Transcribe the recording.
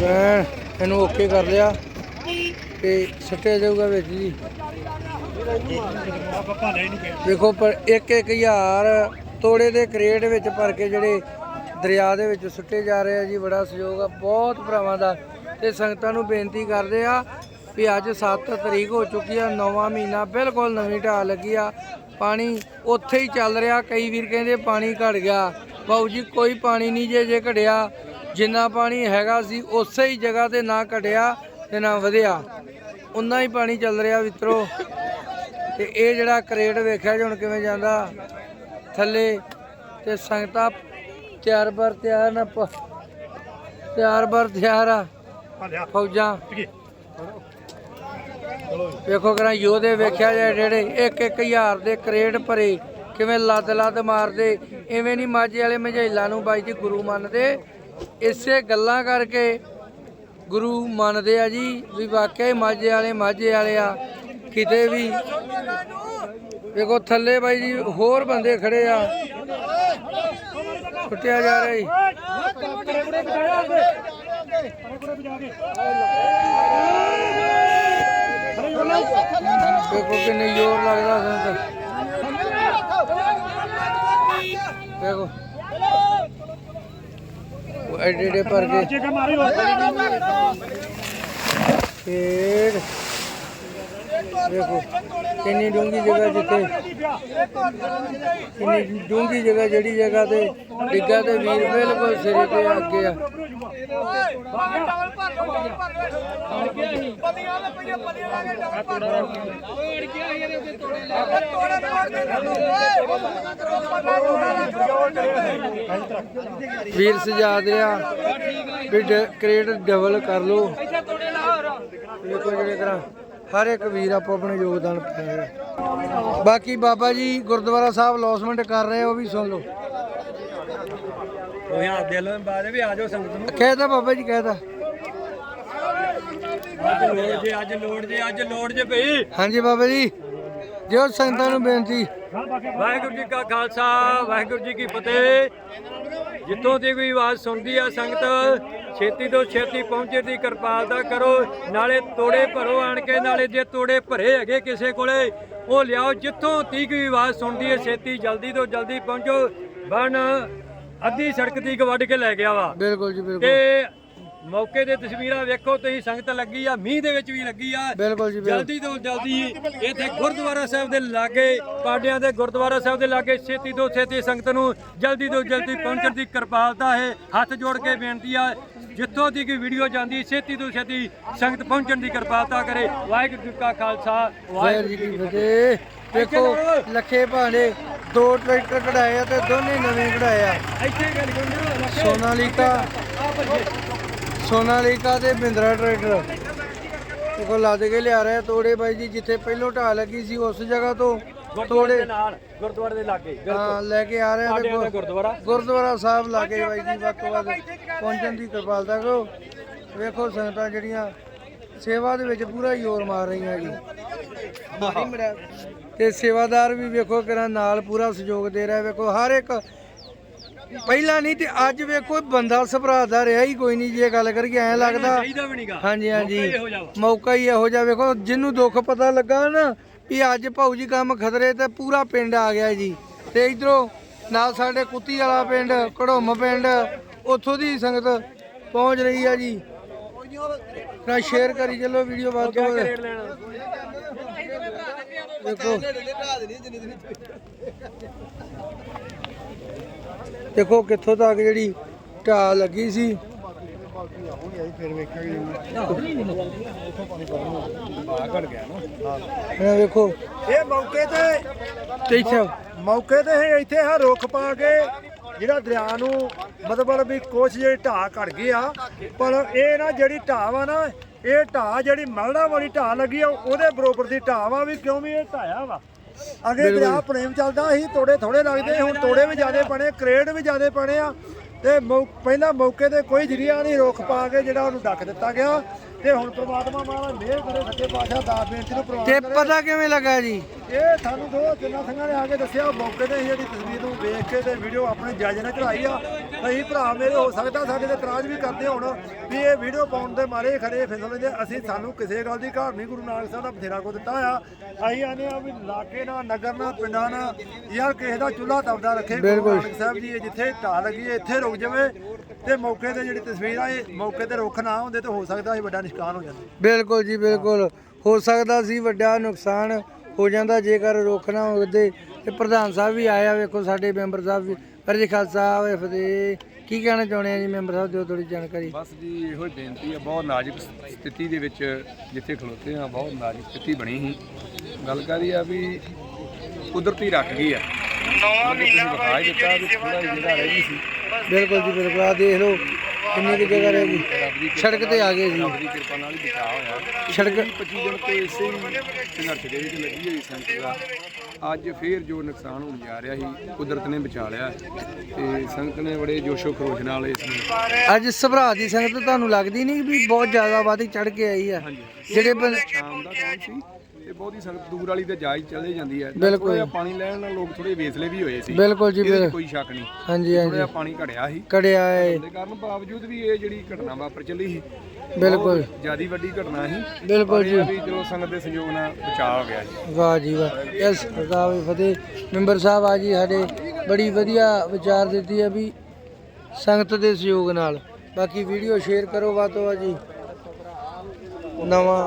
ਮੈਂ ਇਹਨੂੰ ਓਕੇ ਕਰ ਲਿਆ ਤੇ ਸੱਟਿਆ ਜਾਊਗਾ ਵਿੱਚ ਜੀ। ਆਪਾਂ ਵੇਖੋ ਪਰ ਇੱਕ ਇੱਕ ਹਜ਼ਾਰ ਤੋੜੇ ਦੇ ਕ੍ਰੇਟ ਵਿੱਚ ਭਰ ਕੇ ਜਿਹੜੇ ਦਰਿਆ ਦੇ ਵਿੱਚ ਸੁੱਟੇ ਜਾ ਰਹੇ ਆ ਜੀ, ਬੜਾ ਸਹਿਯੋਗ ਆ, ਬਹੁਤ ਭਰਾਵਾਂ ਦਾ। ਤੇ ਸੰਗਤਾਂ ਨੂੰ ਬੇਨਤੀ ਕਰਦੇ ਆ ਵੀ ਅੱਜ 7 ਤਰੀਕ ਹੋ ਚੁੱਕੀ ਆ, ਨੌਵਾਂ ਮਹੀਨਾ ਬਿਲਕੁਲ ਨਵੀਂ ਢਾਲ ਲੱਗੀ ਆ। ਪਾਣੀ ਉੱਥੇ ਹੀ ਚੱਲ ਰਿਹਾ, ਕਈ ਵੀਰ ਕਹਿੰਦੇ ਪਾਣੀ ਘਟ ਗਿਆ। ਬਾਊ ਜੀ, ਕੋਈ ਪਾਣੀ ਨਹੀਂ ਜੇ ਜੇ ਘਟਿਆ, ਜਿੰਨਾ ਪਾਣੀ ਹੈਗਾ ਸੀ, ਉਸੇ ਹੀ ਜਗ੍ਹਾ ਤੇ ਨਾ ਘਟਿਆ ਤੇ ਨਾ ਵਧਿਆ। ਉਨਾ ਹੀ ਪਾਣੀ ਚੱਲ ਰਿਹਾ ਮਿੱਤਰੋ। ਤੇ ਇਹ ਜਿਹੜਾ ਕਰੇਟ ਵੇਖਿਆ ਜੀ, ਹੁਣ ਕਿਵੇਂ ਜਾਂਦਾ ਥੱਲੇ, ਤੇ ਸੰਗਤਾਂ ਤਿਆਰ ਬਰ ਤਿਆਰ ਨਾ, ਪ- ਤਿਆਰ ਬਰ ਤਿਆਰ ਆ। ਫੌਜਾਂ। ਵੇਖੋ ਕਰਾਂ, ਯੋਧੇ ਵੇਖਿਆ ਜੇ ਜਿਹੜੇ ਇੱਕ ਇੱਕ ਹਜ਼ਾਰ ਦੇ ਕਰੇਟ ਭਰੇ। ਕਿਵੇਂ ਲੱਦ ਲੱਦ ਮਾਰਦੇ ਐਵੇਂ ਨਹੀਂ ਮਾਝੇ ਵਾਲੇ ਮਝੈਲਾਂ ਨੂੰ ਬਾਈ ਜੀ ਗੁਰੂ ਮੰਨਦੇ। ਇਸੇ ਗੱਲਾਂ ਕਰਕੇ ਗੁਰੂ ਮੰਨਦੇ ਆ ਜੀ ਵੀ ਵਾਕਿਆ ਹੀ ਮਾਝੇ ਵਾਲੇ ਮਾਝੇ ਵਾਲੇ ਆ, ਕਿਤੇ ਵੀ। ਵੇਖੋ ਥੱਲੇ ਬਾਈ ਜੀ ਹੋਰ ਬੰਦੇ ਖੜੇ ਆ। ਛੁੱਟਿਆ ਜਾ ਰਿਹਾ ਜੀ। ਵੇਖੋ ਕਿੰਨੇ ਜ਼ੋਰ ਲੱਗਦਾ ਸੰਤ ਉਹ ਐਡੇ ਐਡੇ ਭਰ ਵੇਖੋ ਕਿੰਨੀ ਡੂੰਗੀ ਜਗ੍ਹਾ ਜਿੱਥੇ ਕਿੰਨੀ ਡੂੰਗੀ ਜਗ੍ਹਾ ਜਿਹੜੀ ਜਗ੍ਹਾ ਤੇ ਡਿੱਗਾ ਤੇ ਵੀਰ ਬਿਲਕੁਲ ਸਿਰੇ ਤੇ ਆ ਵੀਰ ਸਜਾ ਦਿਆ ਵੀ ਕ੍ਰੇਟ ਡਬਲ ਕਰ ਲੋ ਵੇਖੋ ਜਿਹੜੇ ਕਰਾਂ ਹਰ ਇੱਕ ਵੀਰ ਆਪੋ ਆਪਣੇ ਯੋਗਦਾਨ ਪਾ ਰਿਹਾ। ਬਾਕੀ ਬਾਬਾ ਜੀ ਗੁਰਦੁਆਰਾ ਸਾਹਿਬ ਲੌਸਮੈਂਟ ਕਰ ਰਹੇ ਉਹ ਵੀ ਸੁਣ ਲਓ। ਉਹ ਯਾਰ ਦਿਲੋਂ ਬਾਅਦ ਵੀ ਆ ਜਾਓ ਸੰਗਤ ਨੂੰ। ਕਹਿਦਾ ਬਾਬਾ ਜੀ ਕਹਿਦਾ ਅੱਜ ਲੋੜ ਜੇ ਅੱਜ ਲੋੜ ਜੇ ਅੱਜ ਲੋੜ ਜੇ ਭਈ। ਹਾਂਜੀ ਬਾਬਾ ਜੀ ਜੋ ਸੰਗਤਾਂ ਨੂੰ ਬੇਨਤੀ। ਵਾਹਿਗੁਰੂ ਜੀ ਕਾ ਖਾਲਸਾ ਵਾਹਿਗੁਰੂ ਜੀ ਕੀ ਫਤਿਹ। ਜਿੱਥੋਂ ਦੀ ਕੋਈ ਆਵਾਜ਼ ਸੁਣਦੀ ਆ ਸੰਗਤ ਛੇਤੀ ਤੋਂ ਛੇਤੀ ਪਹੁੰਚੇ ਦੀ ਕਿਰਪਾਲਤਾ ਕਰੋ ਨਾਲੇ ਤੋੜੇ ਭਰੋ ਆਣ ਕੇ ਨਾਲੇ ਜੇ ਤੋੜੇ ਭਰੇ ਹੈਗੇ ਕਿਸੇ ਕੋਲੇ ਉਹ ਲਿਆਓ। ਜਿੱਥੋਂ ਦੀ ਕੋਈ ਆਵਾਜ਼ ਸੁਣਦੀ ਹੈ ਛੇਤੀ ਜਲਦੀ ਤੋਂ ਜਲਦੀ ਪਹੁੰਚੋ। ਬਣ ਅੱਧੀ ਸੜਕ ਦੀ ਵੱਢ ਕੇ ਲੈ ਗਿਆ ਵਾ। ਬਿਲਕੁਲ ਜੀ ਬਿਲਕੁਲ। ਤੇ ਮੌਕੇ ਦੇ ਤਸਵੀਰਾਂ ਵੇਖੋ ਤੁਸੀਂ ਸੰਗਤ ਲੱਗੀ ਆ ਮੀਂਹ ਦੇ ਵਿੱਚ ਵੀ ਲੱਗੀ ਆ। ਬਿਲਕੁਲ ਜੀ ਜਲਦੀ ਤੋਂ ਜਲਦੀ ਇੱਥੇ ਗੁਰਦੁਆਰਾ ਸਾਹਿਬ ਦੇ ਲਾਗੇ ਪਾਡਿਆਂ ਦੇ ਗੁਰਦੁਆਰਾ ਸਾਹਿਬ ਦੇ ਲਾਗੇ ਛੇਤੀ ਤੋਂ ਛੇਤੀ ਸੰਗਤ ਨੂੰ ਜਲਦੀ ਤੋਂ ਜਲਦੀ ਪਹੁੰਚਣ ਦੀ ਕਿਰਪਾਲਤਾ ਹੈ ਹੱਥ ਜੋੜ ਕੇ ਬੇਨਤੀ ਆ ਜਿੱਥੋਂ ਦੀ ਕੋਈ ਵੀਡੀਓ ਜਾਂਦੀ ਛੇਤੀ ਤੋਂ ਛੇਤੀ ਸੰਗਤ ਪਹੁੰਚਣ ਦੀ ਕਿਰਪਾਲਤਾ ਕਰੇ। ਵਾਹਿਗੁਰੂ ਜੀ ਕਾ ਖਾਲਸਾ ਵਾਹਿਗੁਰੂ ਜੀ ਕੀ ਫਤਿਹ। ਦੇਖੋ ਲੱਖੇ ਭਾਣੇ ਦੋ ਟਰੈਕਟਰ ਕਢਾਏ ਆ ਤੇ ਦੋਨੇ ਨਵੇਂ ਕਢਾਏ ਆ। ਇੱਥੇ ਗੱਲ ਕਰਨਾ ਸੋਨਾਲੀਕਾ। ਸੋਨਾਲੀਕਾ ਤੇ ਬਿੰਦਰਾ ਟਰੈਕਟਰ। ਦੇਖੋ ਲੱਦ ਕੇ ਲਿਆ ਰਿਹਾ ਤੋੜੇ ਬਾਈ ਜੀ ਜਿੱਥੇ ਪਹਿਲੋਂ ਢਾਹ ਲੱਗੀ ਸੀ ਉਸ ਜਗ੍ਹਾ ਤੋਂ ਗੁਰਦੁਆਰੇ ਦੇ ਨਾਲ ਗੁਰਦੁਆਰੇ ਦੇ ਲਾਗੇ ਹਾਂ ਲੈ ਕੇ ਆ ਰਹੇ ਆ ਗੁਰਦੁਆਰਾ। ਗੁਰਦੁਆਰਾ ਸਾਹਿਬ ਲਾਗੇ ਬਾਈ ਜੀ ਵੱਧ ਤੋਂ ਵੱਧ ਪਹੁੰਚਣ ਦੀ ਕਿਰਪਾਲਤਾ ਕਰੋ। ਵੇਖੋ ਸੰਗਤਾਂ ਜਿਹੜੀਆਂ ਸੇਵਾ ਦੇ ਵਿੱਚ ਪੂਰਾ ਜ਼ੋਰ ਮਾਰ ਰਹੀਆਂ ਜੀ। ਤੇ ਸੇਵਾਦਾਰ ਵੀ ਵੇਖੋ ਕਿਰਾਂ ਨਾਲ ਪੂਰਾ ਸਹਿਯੋਗ ਦੇ ਰਿਹਾ। ਵੇਖੋ ਹਰ ਇੱਕ ਪਹਿਲਾਂ ਨਹੀਂ ਤੇ ਅੱਜ ਵੇਖੋ ਬੰਦਾ ਸਭਰਾਦਾ ਰਿਹਾ ਹੀ ਕੋਈ ਨਹੀਂ ਜੇ ਗੱਲ ਕਰੀਏ ਐਂ ਲੱਗਦਾ। ਚਾਹੀਦਾ ਵੀ ਨਹੀਂਗਾ ਹਾਂਜੀ ਹਾਂਜੀ। ਮੌਕਾ ਹੀ ਇਹੋ ਜਿਹਾ ਵੇਖੋ ਜਿਹਨੂੰ ਦੁੱਖ ਪਤਾ ਲੱਗਾ ਨਾ ਵੀ ਅੱਜ ਭਾਊ ਜੀ ਕੰਮ ਖਤਰੇ ਤੇ ਪੂਰਾ ਪਿੰਡ ਆ ਗਿਆ ਜੀ। ਤੇ ਇਧਰੋਂ ਨਾਲ ਸਾਡੇ ਕੁੱਤੀ ਵਾਲਾ ਪਿੰਡ ਕੜੋਮ ਪਿੰਡ ਉੱਥੋਂ ਦੀ ਸੰਗਤ ਪਹੁੰਚ ਰਹੀ ਆ ਜੀ। ਨਾ ਸ਼ੇਅਰ ਕਰੀ ਚੱਲੋ ਵੀਡੀਓ ਵੱਧ ਤੋਂ ਦੇਖੋ। ਦੇਖੋ ਕਿੱਥੋਂ ਤੱਕ ਜਿਹੜੀ ਢਾਲ ਲੱਗੀ ਸੀ। ਇਹ ਮੌਕੇ ਤੇ ਤੇ ਇੱਥੇ ਮੌਕੇ ਤੇ ਇਹ ਇੱਥੇ ਹਾਂ ਰੁੱਖ ਪਾ ਕੇ ਜਿਹੜਾ ਦਰਿਆ ਨੂੰ ਮਤਲਬ ਵੀ ਕੁਛ ਜਿਹੜੀ ਢਾਹ ਘੜ ਗਈ ਆ ਪਰ ਇਹ ਨਾ ਜਿਹੜੀ ਢਾਹ ਵਾ ਨਾ ਇਹ ਢਾਹ ਜਿਹੜੀ ਮਲਣਾ ਵਾਲੀ ਢਾਹ ਲੱਗੀ ਆ ਉਹਦੇ ਬਰੋਬਰ ਦੀ ਢਾਹ ਵਾ ਵੀ ਕਿਉਂ ਵੀ ਇਹ ਢਾਇਆ ਵਾ? ਅੱਗੇ ਦਰਿਆ ਪ੍ਰੇਮ ਚੱਲਦਾ ਸੀ ਤੋੜੇ ਥੋੜੇ ਲੱਗਦੇ ਹੁਣ ਤੋੜੇ ਵੀ ਜ਼ਿਆਦੇ ਬਣੇ ਕਰੇਡ ਵੀ ਜ਼ਿਆਦੇ ਬਣੇ ਆ ਤੇ ਪਹਿਲਾਂ ਮੌਕੇ ਤੇ ਕੋਈ ਜਰੀਆ ਨਹੀਂ ਰੁੱਖ ਪਾ ਕੇ ਜਿਹੜਾ ਉਹਨੂੰ ਡੱਕ ਦਿੱਤਾ ਗਿਆ ਤੇ ਹੁਣ ਪ੍ਰਮਾਤਮਾ ਮਹਾਰਾਜ ਮਿਹਰ ਕਰੇ ਸੱਚੇ ਪਾਤਸ਼ਾਹ ਦਾਸ ਬੇਨਤੀ ਨੂੰ ਪ੍ਰਵਾਨ ਤੇ ਪਤਾ ਕਿਵੇਂ ਲੱਗਾ ਜੀ? ਇਹ ਸਾਨੂੰ ਦੋ ਤਿੰਨਾਂ ਸਿੰਘਾਂ ਨੇ ਆ ਕੇ ਦੱਸਿਆ ਮੌਕੇ ਤੇ ਜਿਹੜੀ ਤਸਵੀਰ ਨੂੰ ਵੇਖ ਕੇ ਤੇ ਵੀਡੀਓ ਆਪਣੇ ਜੱਜ ਨੇ ਚੜਾਈ ਆ। ਅਸੀਂ ਭਰਾ ਮੇਰੇ ਹੋ ਸਕਦਾ ਸਾਡੇ ਤੇ ਇਤਰਾਜ਼ ਵੀ ਕਰਦੇ ਹੋਣ ਵੀ ਇਹ ਵੀਡੀਓ ਪਾਉਣ ਦੇ ਮਾਰੇ ਖੜੇ ਫਿਸਲਦੇ ਦੇ ਅਸੀਂ ਸਾਨੂੰ ਕਿਸੇ ਗੱਲ ਦੀ ਘਾਟ ਨਹੀਂ ਗੁਰੂ ਨਾਨਕ ਸਾਹਿਬ ਦਾ ਬਥੇਰਾ ਕੋ ਦਿੱਤਾ ਆ। ਅਸੀਂ ਆਨੇ ਆ ਵੀ ਇਲਾਕੇ ਨਾਲ ਨਗਰ ਨਾਲ ਪਿੰਡਾਂ ਨਾਲ ਯਾਰ ਕਿਸੇ ਦਾ ਚੁੱਲ੍ਹਾ ਤਪਦਾ ਰੱਖੇ ਗੁਰੂ। ਨਾਨਕ ਸਾਹਿਬ ਜੀ ਇਹ ਜਿੱਥੇ ਢਾਹ ਲੱਗੀ ਇੱਥੇ ਰੁਕ ਜਾਵੇ ਤੇ ਮੌਕੇ ਤੇ ਜਿਹੜੀ ਤਸਵੀਰ ਆ ਇਹ ਮੌਕੇ ਤੇ ਰੁੱਖ ਨਾ ਹੁੰਦੇ ਤੇ ਹੋ ਸਕਦਾ ਸੀ ਵੱਡਾ ਨਿਸ਼ਕਾਨ ਹੋ ਜਾਂਦਾ ਬਿਲਕੁਲ ਜੀ ਬਿਲਕੁਲ। ਹੋ ਸਕਦਾ ਸੀ ਵੱਡਾ ਨੁਕਸਾਨ ਹੋ ਜਾਂਦਾ ਜੇਕਰ ਰੁੱਖ ਨਾ ਹੁੰਦੇ ਤੇ ਪ੍ਰਧਾਨ ਸਾਹਿਬ ਵੀ ਆਇਆ ਵੇਖੋ ਸਾਡੇ ਮੈਂਬਰ ਸਾਹਿਬ ਵੀ। ਪਰ ਜੀ ਖਾਲਸਾ ਹੋਏ ਫਤਿਹ ਕੀ ਕਹਿਣਾ ਚਾਹੁੰਦੇ ਆ ਜੀ ਮੈਂਬਰ ਸਾਹਿਬ ਦਿਓ ਥੋੜੀ ਜਾਣਕਾਰੀ? ਬਸ ਜੀ ਇਹੋ ਹੀ ਬੇਨਤੀ ਹੈ ਬਹੁਤ ਨਾਜ਼ੁਕ ਸਥਿਤੀ ਦੇ ਵਿੱਚ ਜਿੱਥੇ ਖਲੋਤੇ ਆ ਬਹੁਤ ਨਾਜ਼ੁਕ ਸਥਿਤੀ ਬਣੀ ਸੀ। ਗੱਲ ਕਰੀ ਆ ਵੀ ਕੁਦਰਤੀ ਰੱਖ ਗਈ ਆ। ਨੌ ਮਹੀਨਾ ਹੀ ਦਿੱਤਾ ਵੀ ਥੋੜਾ ਜਿਹਾ ਰਹਿ ਗਈ ਸੀ। ਬਿਲਕੁਲ ਜੀ ਬਿਲਕੁਲ ਆ ਦੇਖ ਲਓ ਕਿੰਨੀ ਕੁ ਜਗ੍ਹਾ ਰਹਿ ਗਈ? ਸੜਕ ਤੇ ਆ ਗਏ ਜੀ। ਰੱਬ ਦੀ ਕਿਰਪਾ ਨਾਲ ਹੀ ਬਚਾਅ ਹੋਇਆ। ਸੜਕ 25 ਦਿਨ ਤੋਂ ਇਸੇ ਹੀ ਸੰਘਰਸ਼ ਦੇ ਵਿੱਚ ਲੱਗੀ ਹੋਈ ਸੰਗਤ ਦਾ। ਅੱਜ ਫੇਰ ਜੋ ਨੁਕਸਾਨ ਹੋਣ ਜਾ ਰਿਹਾ ਸੀ ਕੁਦਰਤ ਨੇ ਬਚਾ ਲਿਆ। ਤੇ ਸੰਗਤ ਨੇ ਬੜੇ ਜੋਸ਼ੋ ਖਰੋਸ਼ ਨਾਲ ਇਸ ਨੂੰ ਅੱਜ ਸਭਰਾ ਦੀ ਸੰਗਤ ਤੁਹਾਨੂੰ ਲੱਗਦੀ ਨਹੀਂ ਵੀ ਬਹੁਤ ਜ਼ਿਆਦਾ ਵਾਦੀ ਚੜ ਕੇ ਆਈ ਆ। ਜਿਹੜੇ ਸ਼ਾਮ ਦਾ ਟਾਈਮ ਸੀ। ਤੇ ਬਹੁਤੀ ਸੰਗਤ ਦੂਰ ਵਾਲੀ ਤੇ ਜਾ ਹੀ ਚਲੇ ਜਾਂਦੀ ਹੈ। ਬਿਲਕੁਲ। ਥੋੜ੍ਹਾ ਜਿਹਾ ਪਾਣੀ ਲੈਣ ਨਾਲ ਲੋਕ ਥੋੜੇ ਵੇਸਲੇ ਵੀ ਹੋਏ ਸੀ। ਬਿਲਕੁਲ ਜੀ ਇਹਦੇ 'ਚ ਬਿਲਕੁਲ। ਕੋਈ ਸ਼ੱਕ ਨਹੀਂ। ਹਾਂਜੀ ਥੋੜਾ ਹਾਂਜੀ। ਜਿਹਾ ਪਾਣੀ ਘੜਿਆ ਸੀ। ਕੜਿਆ ਏ ਦੇ ਕਾਰਨ ਬਾਵਜੂਦ ਵੀ ਇਹ ਜਿਹੜੀ ਘਟਨਾ ਵਾਪਰ ਚੱਲੀ ਸੀ ਬਿਲਕੁਲ। ਜਿਆਦੀ ਵੱਡੀ ਘਟਨਾ ਸੀ। ਬਿਲਕੁਲ ਜੀ ਇਹ ਵੀ ਚਲੋ ਸੰਗਤ ਦੇ ਸੰਯੋਗ ਨਾਲ ਬਚਾਅ ਹੋ ਗਿਆ ਜੀ। ਵਾਹ ਜੀ ਵਾਹ। ਇਸ ਸਰਕਾਰ ਵੀ ਫਤਿਹ ਮੈਂਬਰ ਸਾਹਿਬ ਆ ਜੀ ਸਾਡੇ ਬੜੀ ਵਧੀਆ ਵਿਚਾਰ ਦਿੱਤੀ ਹੈ ਵੀ ਸੰਗਤ ਦੇ ਸਹਿਯੋਗ ਨਾਲ। ਬਾਕੀ ਵੀਡੀਓ ਸ਼ੇਅਰ ਕਰੋ ਵੱਧ ਤੋਂ ਵੱਧ ਜੀ। ਨਵਾਂ